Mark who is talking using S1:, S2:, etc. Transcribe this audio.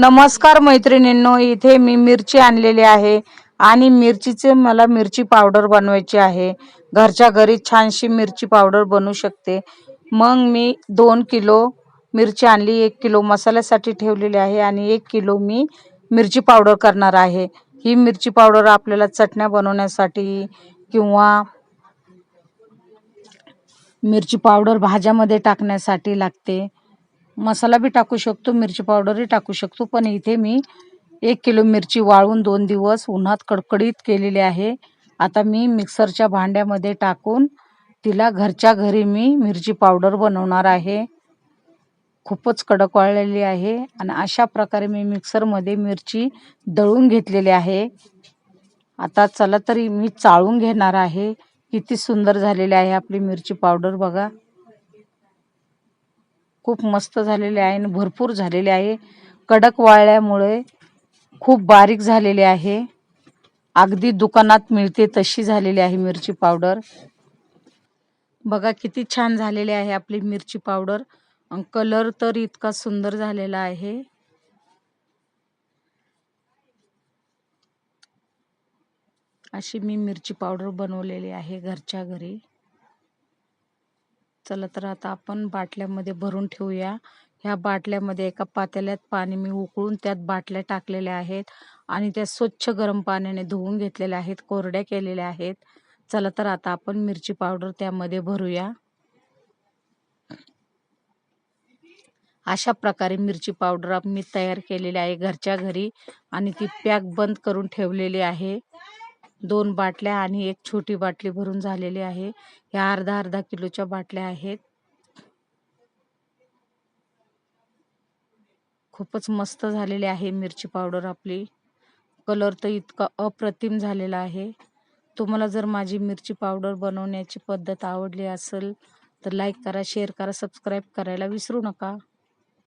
S1: नमस्कार मैत्रिणींनो इथे मी मिरची आणलेली आहे आणि मिरचीचे मला मिरची पावडर बनवायची आहे. घरच्या घरी छानशी मिरची पावडर बनवू शकते. मग मी दोन किलो मिरची आणली एक किलो मसाल्यासाठी ठेवलेली आहे आणि एक किलो मी मिरची पावडर करणार आहे. ही मिरची पावडर आपल्याला चटण्या बनवण्यासाठी किंवा मिरची पावडर भाज्यामध्ये टाकण्यासाठी लागते. मसाला बी टाकू शकतो मिरची पावडरही टाकू शकतो पण इथे मी एक किलो मिरची वाळून दोन दिवस उन्हात कडकडीत केलेली आहे. आता मी मिक्सरच्या भांड्यामध्ये टाकून तिला घरच्या घरी मी मिरची पावडर बनवणार आहे. खूपच कडक वाळलेली आहे आणि अशा प्रकारे मी मिक्सरमध्ये मिरची दळून घेतलेली आहे. आता चला तरी मी चाळून घेणार आहे. किती सुंदर झालेली आहे आपली मिरची पावडर बघा. खूप मस्त झालेले आहे आणि भरपूर झालेले आहे. कडक वाळल्यामुळे खूप बारीक झालेले आहे. अगदी दुकानात मिळते तशी झालेली आहे मिरची पावडर. बघा किती छान झालेली आहे आपली मिरची पावडर. कलर तर इतका सुंदर झालेला आहे. अशी मी मिरची पावडर बनवलेली आहे घरच्या घरी. चला तर आता आपण बाटल्यामध्ये भरून ठेवूया. ह्या बाटल्यामध्ये एका पातेल्यात पाणी मी उकळून त्यात बाटल्या टाकलेल्या आहेत आणि त्या स्वच्छ गरम पाण्याने धुवून घेतलेल्या आहेत कोरड्या केलेल्या आहेत. चला तर आता आपण मिरची पावडर त्यामध्ये भरूया. अशा प्रकारे मिरची पावडर मी तयार केलेली आहे घरच्या घरी आणि ती पॅक बंद करून ठेवलेली आहे. दोन बाटल्या आणि एक छोटी बाटली भरून झालेली आहे. ह्या अर्धा अर्धा किलोच्या बाटल्या आहेत. खूपच मस्त झालेली आहे मिरची पावडर आपली. कलर तर इतका अप्रतिम झालेला आहे. तुम्हाला जर माझी मिरची पावडर बनवण्याची पद्धत आवडली असेल तर लाईक करा शेअर करा सबस्क्राईब करायला विसरू नका.